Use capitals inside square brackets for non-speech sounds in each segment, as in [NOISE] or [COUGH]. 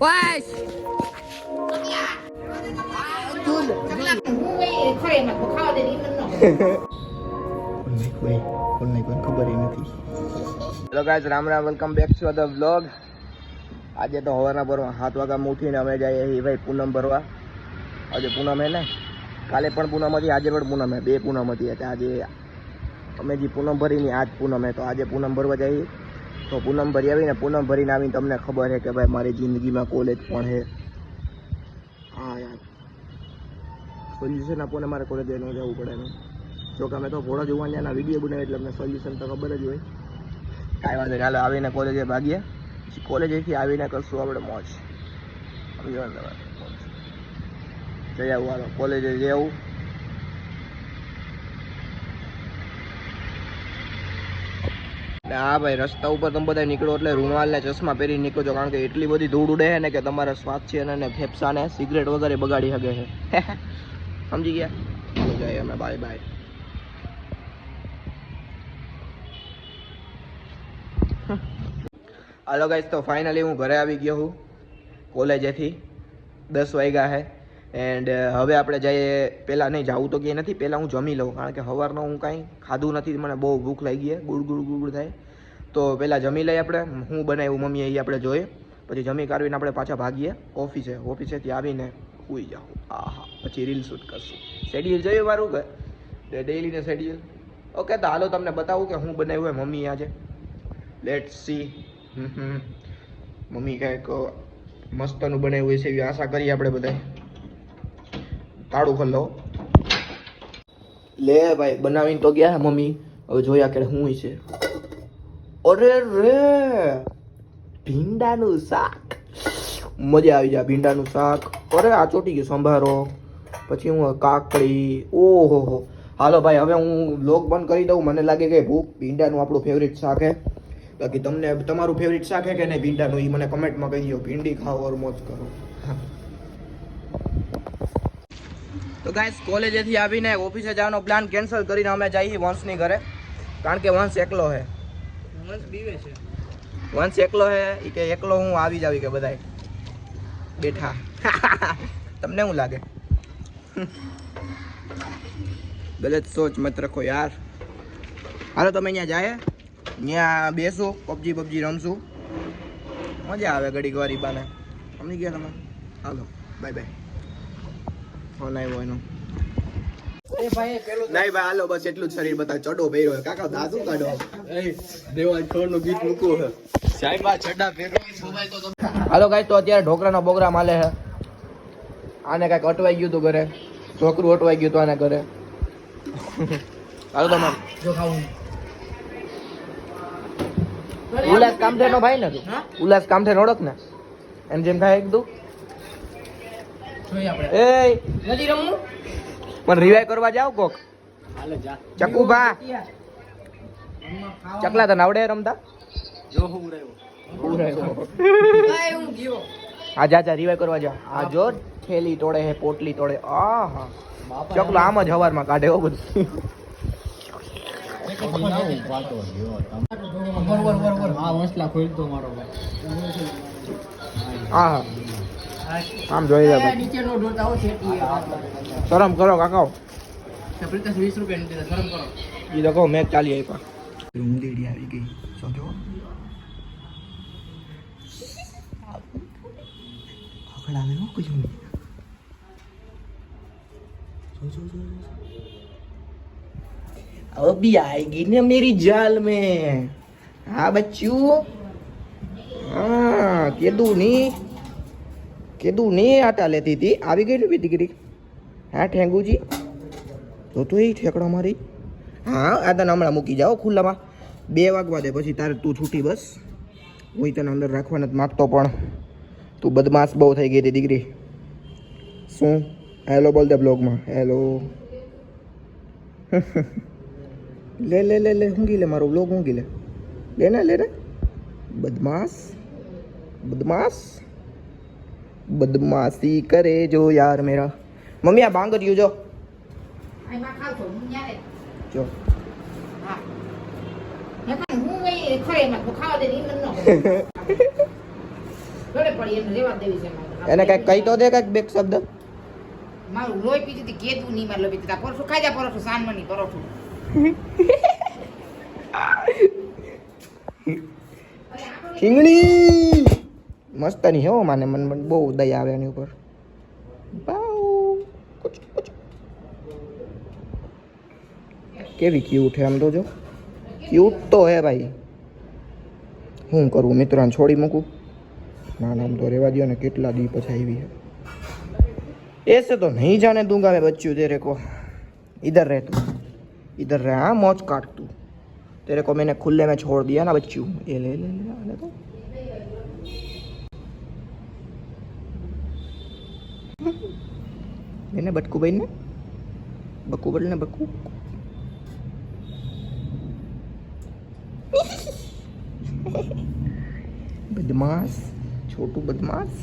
Guys Ram Ram welcome back to the vlog આજે તો હવાના ભરવા સાત વાગ્યા ઉઠીને અમે જઈએ એ ભાઈ પૂનમ ભરવા. આજે પૂનમ હે ને? કાલે પણ પૂનમ હતી, આજે પણ પૂનમ હે. બે પૂનમ હતી, એટલે આજે અમે જે પૂનમ ભરીની આજ પૂનમ હે. તો આજે પૂનમ ભરવા જઈએ. તો પૂનમ ભરી આવીને પૂનમ ભરીને આવીને તમને ખબર છે કે ભાઈ મારી જિંદગીમાં કોલેજ પણ છે હા યાર. સોલ્યુશન આપોને મારે કોલેજ ન જવું પડે એનું. જો કે અમે તો ઘોડા જોવાના વીડિયો બનાવે એટલે અમને સોલ્યુશન તો ખબર જ હોય. કાંઈ વાંધો નહીં. હાલો, આવીને કોલેજે ભાગીએ. પછી કોલેજેથી આવીને કરશું આપણે મોજ. સમજો. જઈ આવું, હાલો. કોલેજે જઈ આવું. ને હા ભાઈ, રસ્તા ઉપર તમે બધા નીકળો એટલે રૂમાલ ને ચશ્મા પહેરી નીકળજો કારણ કે એટલી બધી ધૂળ ઉડે ને કે તમારા સ્વાસ્થ્ય અને ફેફસાને સિગરેટ વગેરે બગાડી શકે છે. [LAUGHS] સમજી ગયા? જઈએ અમે બાય બાય હાલો ગાઈસ તો ફાઇનલી હું ઘરે આવી ગયો હું કોલેજેથી દસ વાગ્યા છે. એન્ડ હવે આપણે જઈએ પહેલાં નહીં, જાવું તો ક્યાંય નથી પહેલાં હું જમી લઉં, કારણ કે સવારનો હું કાંઈ ખાધું નથી, મને બહુ ભૂખ લાગી છે, ગુડ ગુડ ગુડ થાય. તો પહેલાં જમી લઈએ આપણે, હું બનાવ્યું, મમ્મીએ એ આપણે જોઈએ પછી જમી કાઢવીને આપણે પાછા ભાગીએ, ઓફિસે ઓફિસેથી આવીને સુઈ જાઉં. આહા, પછી રીલ શૂટ કરશું. શેડ્યુલ જોયું મારું કે ડેઈલીને શેડ્યુલ ઓકે તો હાલો તમને બતાવું કે હું બનાવ્યું હોય મમ્મી આજે. લેટ સી મમ્મી કંઈક મસ્તનું બનાવ્યું છે એવી આશા કરીએ આપણે બધા તાળું ખોલો લે ભાઈ, બનાવીને તો ગયા મમ્મી. હવે જોયા કે શું છે. અરે રે, ભીંડાનું શાક. મજા આવી જાય ભીંડાનું શાક. અરે આ ચોટી ગયું, સંભારો. પછી હું કાકડી. ઓહો હો હાલો ભાઈ, હવે હું લોક બંધ કરી દઉં. મને લાગે કે ભૂખ, ભીંડાનું આપણું ફેવરિટ શાક હે. બાકી તમને, તમારું ફેવરિટ શાક હે કે નહીં ભીંડાનું એ મને કમેન્ટમાં કહી દો ભીંડી ખાઓ ઓર મોજ કરો. તો ગાઈસ કોલેજેથી આવીને ઓફિસે જવાનો પ્લાન કેન્સલ કરીને અમે જઈએ વંશની ઘરે. કારણ કે વંશ એકલો છે. વંશ એકલો છે એ કે એકલો હું આવી જાવી કે બધાય બેઠા. [LAUGHS] તમને શું લાગે? [LAUGHS] ગલત સોચ મત રખો યાર. હાલો તમે અહીંયા જાય ત્યાં બેસો પબજી પબજી રમશું. મજા આવે ઘડીક વાર બાને. સમજી ગયા તમે? હાલો બાય બાય આવ્યો એનો. નહીં ભાઈ હાલો બસ એટલું જ શરીર બતા ચડો પહેર્યો છે. કાકા દાદુ કાઢો હાલો ગાઈસ તો અત્યારે ઢોકરાનો પ્રોગ્રામ હાલે છે. આને કાંઈક અટવાઈ ગયું હતું ઘરે. છોકરું અટવાઈ ગયું હતું આને ઘરે. હાલો તમે ઉલ્લાસ કામઠે નો ભાઈ ને તું? ઉલ્લાસ કામઠે ઓળખ ને? એમ જેમ થાય કીધું એ. પણ રિવાઈ કરવા જાવ કોક. ચકુભા. ચકલા તને આવડે રમતા? ઉરાયો. હા જા જા રિવાય કરવા જા આ જો થેલી તોડે હે પોટલી તોડે. આહા. ચકલો આમ જ હવારમાં કાઢે હો બધું. આહા. આમ જોઈ લે ભાઈ. શરમ કરો કાકાઓ ઈ તો કહો મેચ ચાલી આપ્યા ઊંધેડી આવી ગઈ સમજો પકડાવે હો કુછ નહીં જો જો જો अभी आएगी ना मेरी जाल में हाँ बच्चू हाँ કીધું નહીં કીધું નહીં આટા લેતી હતી. આવી ગઈ બી દીકરી? હા, ઠેંગુજી? તો તો એ ઠેકડા મારી. હા, આ તને હમણાં મૂકી જાઓ ખુલ્લામાં. બે વાગવા દે પછી તારે તું છૂટી બસ. હું તને અંદર રાખવા નથી માગતો પણ તું બદમાશ બહુ થઈ ગઈ હતી દીકરી. શું? હેલો બોલ દે બ્લોગમાં. હેલો [LAUGHS] લે લે લે લે, ઊંઘી લે મારો બ્લોગ, ઊંઘી લે. લે ને લે ને. બદમાશ. બદમાશ. બદમાશી કરે જો યાર મેરા. મમ્મી આ બાંગરિયું જો. જો. એને કંઈક કહી તો દે કંઈક બે શબ્દ. મારું લોહી પીજી હતી કેતું નહીં મારે પીતી હતી. પરોઠું ખાઈ જા પરોઠું સાનમની પરોઠું. [LAUGHS] ખીંગણી મસ્ત ની હો માને મન મન બહુ દયા આવે એની ઉપર બાઉ. કુચ, કુચ. કેવી ક્યુટ છે આમ તો જો ક્યુટ તો હે ભાઈ હું કરું મિત્રોને છોડી મૂકું ના નામ તો રેવા દો ને કેટલા દી પછી આવી है ऐसे तो नहीं जाने दूंगा मैं बच्चू तेरे को इधर रह तू इधर रह हाँ मौज काट तू तेरे को मैंने खुले में छोड़ दिया ना बच्चू ये ले ले ले ले तो એને બટકુભાઈને બકુ બટલે બકુ બદમાશ છોટું બદમાશ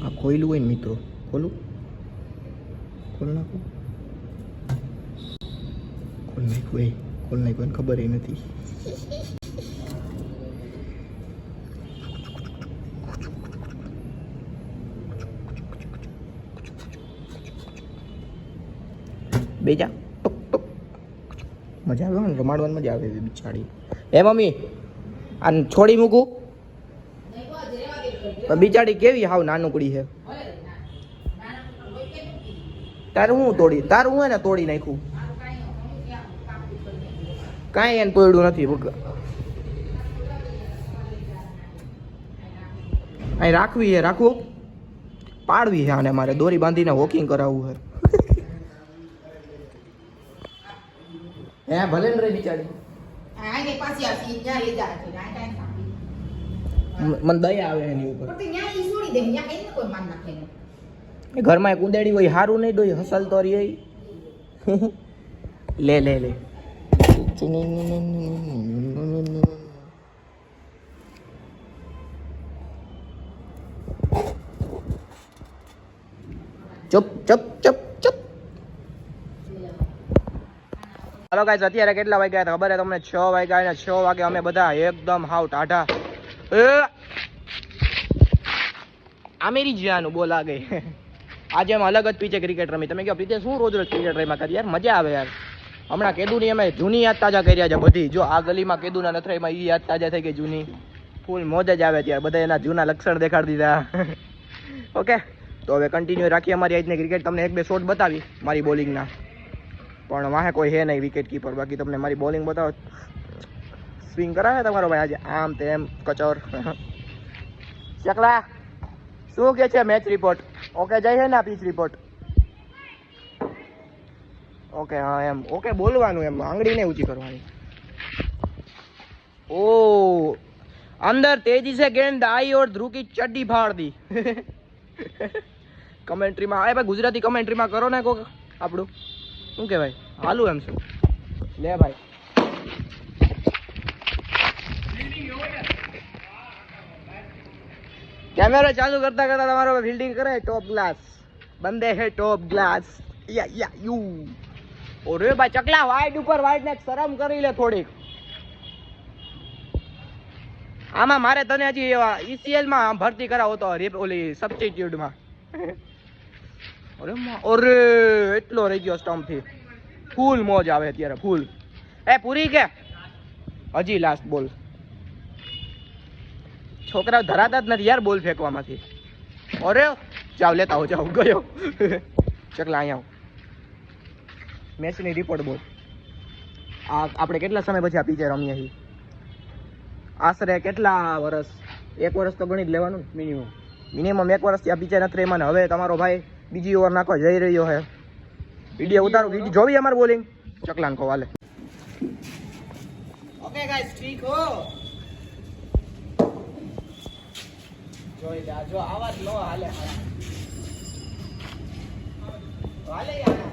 આ ખોયલું હોય ને મિત્રો ખોલું ખોલ નાખું ખોલ નાખ્યું હોય ખોલ નાખ્યું ખબર એ નથી બેજા. ટુક ટુક. મજા આવે ને, રમાડવાની મજા આવે બિચારી. એ મમ્મી, આને છોડી મૂકું? બિચારી કેવી હાવ નાનુકડી છે? તારું હું તોડી, તારું હું એને તોડી નાખ્યું? કાંઈ એને તોડ્યું નથી અહીં રાખવી છે રાખવું પાડવી છે આને મારે, દોરી બાંધીને વોકિંગ કરાવવું છે. હે ભલે ને રે બિચારી. આને પાછી આવશે ન્યા લઈ જા છે આ કાંઈ ના. મને દયા આવે એની ઉપર. પણ ન્યા ઈ છોડી દે ન્યા કઈ કોઈ માન નાખે ને. એ ઘરમાં એક ઉંદેડી હોય હારું નહીં ડોય હસલ તો રહી લે લે લે. ચપ ચપ ચુપ ચુપ હાલો ગાઈસ અત્યારે કેટલા વાગ્યા હતા? ખબર છે તમને? છ વાગ્યા અને છ વાગે અમે બધા એકદમ હાવ ટાઢા આમેરી જ્યાનું બોલા ગઈ. આજે અમે અલગ જ પીચે ક્રિકેટ રમી. તમે કહો, પ્રીતે શું રોજ રોજ ક્રિકેટ રમ્યા કરી યાર? મજા આવે યાર. હમણાં કેદુની અમે જૂની યાદ તાજા કર્યા છે બધી. જો આ ગલીમાં કેદુના નથરાઈમાં એ યાદ તાજા થઈ ગઈ જૂની. ફૂલ મોજ જ આવે ત્યારે. બધા એના જૂના લક્ષણ દેખાડી દીધા. [LAUGHS] ઓકે તો હવે કન્ટિન્યુ રાખીએ અમારી આજની ક્રિકેટ તમને એક બે શોટ બતાવી મારી બોલિંગના પણ વાહે કોઈ હે નહીં વિકેટ કીપર બાકી તમને મારી બોલિંગ બતાવો. સ્વિંગ કરાવે તમારો ભાઈ આજે? આમ તેમ કચોર. [LAUGHS] ચકલા, શું કે છે મેચ રિપોર્ટ ઓકે જઈ હે ને પીચ રિપોર્ટ ઓકે હા, એમ. ઓકે બોલવાનું એમ. આંગળીને ઊંચી કરવાની. ઓ, અંદર તેજી છે ગેંદ, આઈ ઓર ધ્રુકી ચડ્ડી ફાડ કમેન્ટ્રીમાં આવે ભાઈ ગુજરાતી કમેન્ટ્રીમાં કરો ને કોક આપણું. શું ભાઈ હાલું એમ શું લે ભાઈ. કેમેરો ચાલુ કરતા કરતા તમારો ફિલ્ડિંગ કરે ટોપ ગ્લાસ બંદે હે ટોપ ગ્લાસ યા યા, યુ. ઓરે ભાઈ, ચકલા વાઈડ ઉપર વાઈડ ને શરમ કરી લે થોડીક. આમાં મારે તને હજી ઈસીએલમાં ભરતી કરાવો તો ઓલી સબસ્ટિટ્યુટમાં. અરે અરે, એટલો રહી ગયો સ્ટમ્પથી ફૂલ મોજ આવે અત્યારે, ફૂલ. એ, પૂરી કે? હજી લાસ્ટ બોલ. છોકરાઓ ધરાતા જ નથી યાર બોલ ફેંકવામાંથી. અરે, જાવ, લેતા હો જાવ, ગયો. ચકલા, અહીંયા મેચની રિપોર્ટ બોલ. આ, આપણે કેટલા સમય પછી આ પીચે રમીએ છીએ? આશરે કેટલા વર્ષ એક વર્ષ તો ગણી જ લેવાનું મિનિમમ મિનિમમ એક વર્ષથી આ પિક્ચર નથી રહીમાં હવે તમારો ભાઈ બીજી ઓવર નાખવા જઈ રહ્યો છે વિડીયો ઉતારો વિડીયો જોવી અમાર બોલિંગ ચકલાન કો વાલે ઓકે ગાઈસ ઠીક હો જોઈ લે જો આવાજ નો હાલે હાલે યાર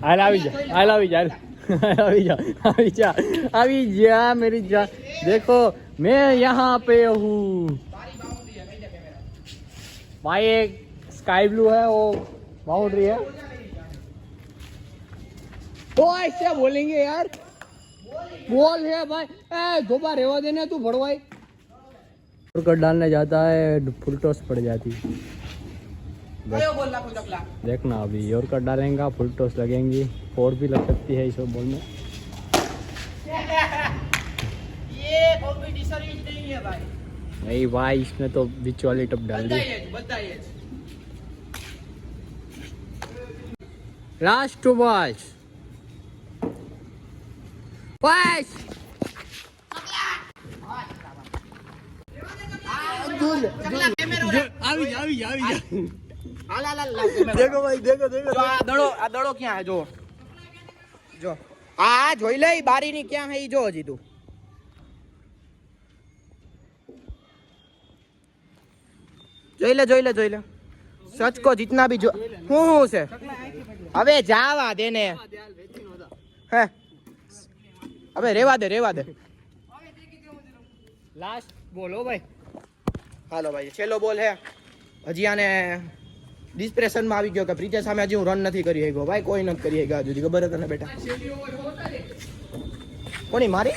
હાલ આવી જા હાલ આવી જા આવી જા આવી જા આવી જા મેરી જા देखो मैं यहाँ पे हूँ। भाई एक स्काई ब्लू है वो बाउंड्री है। ओ ऐसे बोलेंगे यार। बोल है भाई। दोबारा धोबा रेवा देने तू भड़वाई कर डालने जाता है फुल टॉस पड़ जाती। देखना अभी और कट डालेंगे फुल टॉस लगेंगी। और भी लग सकती है इस बॉल में। ये कॉम्पिटिशन ही नहीं है भाई नहीं भाई इसमें तो बीच वाली टप डाल दी बताइए बताइए लास्ट बॉल बस આવી જા આવી જા આવી જા હાલ હાલ હાલ લાવ દેખો ભાઈ દેખો દેખો જો આ દડો આ દડો ક્યાં હે જો જો આ જોઈ લે ઈ બારીની ક્યાં હે ઈ જો હજી તું જોઈ લે જોઈ લે જોઈ લે. સચકો જીતના બી જો હું હું છે? હવે જાવા દે ને. હે. હવે રેવા દે રેવા દે. લાસ્ટ બોલો ભાઈ. હાલો ભાઈ છેલ્લો બોલ હે. હજી આને ડિસ્પ્રેશનમાં આવી ગયો કે પ્રીતે સામે હજી હું રન નથી કરી શક્યો. ભાઈ કોઈ નથી કરી શક્યા હજુ. ખબર તને બેટા? કોની મારી?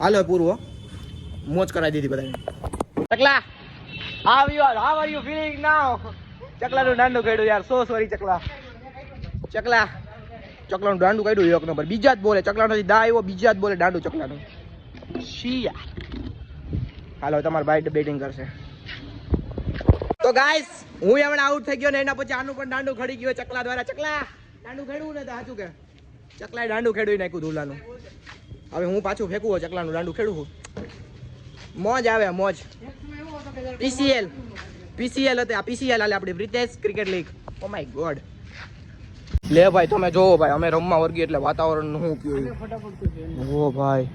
હાલો પૂરું મોજ કરાવી દીધી બધાને. ચકલા. How you are how are you feeling now ચકલાનું દાંડું કાઢ્યું યાર. સો સોરી ચકલા. ચકલા. ચકલાનું દાંડું કાઢ્યું એક નંબર. બીજા જ બોલે. ચકલા નો દા આવ્યો બીજા જ બોલે દાંડું ચકલાનું. શિયા. હાલો, તમારો ભાઈ બેટિંગ કરશે. તો ગાઈસ હું હમણાં આઉટ થઈ ગયો ને, એના પછી આનું પણ દાંડું ખડી ગયો ચકલા દ્વારા. ચકલા, દાંડું ખેડવું ને સાચું કે? ચકલાએ દાંડું ખેડવી નાખ્યું ધૂલાનું હવે હું પાછું ફેંકું હોય ચકલાનું દાંડું ખેડું મોજ આવે, મોજ. પીસીએલ પીસીએલ હતી. આ પીસીએલ આલે આપણી British cricket league oh my god લે ભાઈ, તમે જોવો ભાઈ, અમે રમવા વર્ગી એટલે વાતાવરણ શું કયું ઓ ભાઈ.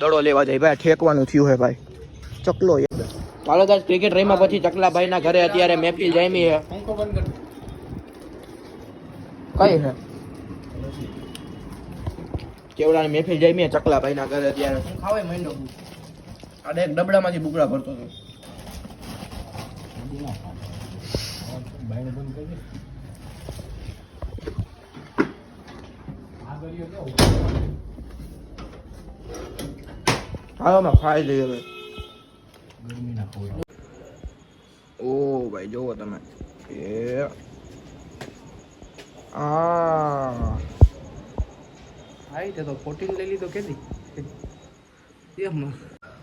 દડો લેવા જાય ભાઈ, ઠેકવાનું થયું હે ભાઈ. ચકલો ચાલો ગાઈસ ક્રિકેટ રમ્યા પછી ચકલાભાઈ ના ઘરે અત્યારે મહેફિલ જામી હે. કઈ હે? કેવડાની મહેફિલ જામી હે ચકલાભાઈ ના ઘરે અત્યારે? ખાવાય મહિનો. આ એક ડબડામાંથી બુકડા ભરતો હતો. હાલો અમે ખાઈ લઈએ હવે ઓ ભાઈ, જોવો તમે. એ. આ. ભાઈ તે તો ફોર્ટીન લઈ લીધો કેદી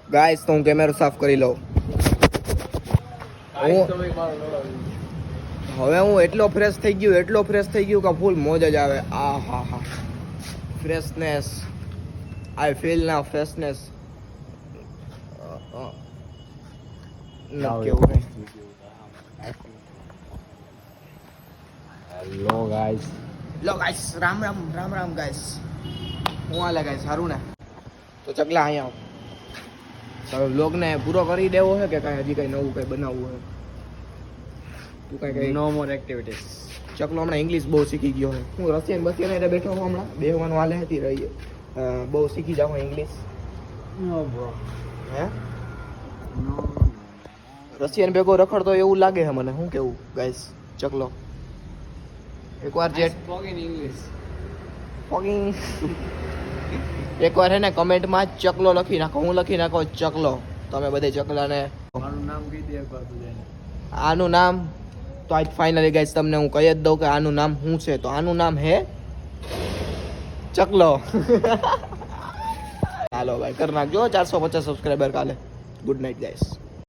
ગાઈસ, તો હું કેમેરો સાફ કરી લઉં. હવે હું એટલો ફ્રેશ થઈ ગયો એટલો ફ્રેશ થઈ ગયો કે ફૂલ મોજ જ આવે. આ હા. હા ફ્રેશનેસ આઈ ફીલ ના ફ્રેશનેસ કેવું હેલો ગાઈસ લો ગાઈસ રામ રામ રામ રામ ગાઈસ હું આલે ગાઈસ સારું ને? તો ચકલા અહીંયા આવ. હવે વ્લોગને પૂરો કરી દેવો છે કે કાંઈ હજી કાંઈ નવું કાંઈ બનાવવું હોય તું કાંઈ કાંઈ નો મોર એક્ટિવિટીઝ ચકલો હમણાં ઇંગ્લિશ બહુ શીખી ગયો હોય હું રશિયન બસિયન એટલે બેઠો હું હમણાં. બેહવાનું હાલે હતી રહીએ. બહુ શીખી જાઉં ઇંગ્લિશ નો બ્રો હે? રશિયન ભેગો રખડતો એવું લાગે છે મને. શું કેવું ગાઈસ ચકલો એકવાર જે ફોગિંગ ઇંગ્લિશ ફોગિંગ એકવાર હે ને કમેન્ટમાં ચકલો લખી નાખો હું લખી નાખો ચકલો. તમે બધે ચકલાને આનું નામ? તો આજ ફાઇનલી ગાઈસ તમને હું કહી જ દઉં કે આનું નામ શું છે. તો આનું નામ હે? ચકલો. [LAUGHS] હાલો ભાઈ કરી નાખજો. ચારસો પચાસ સબસ્ક્રાઈબર કાલે. Good night guys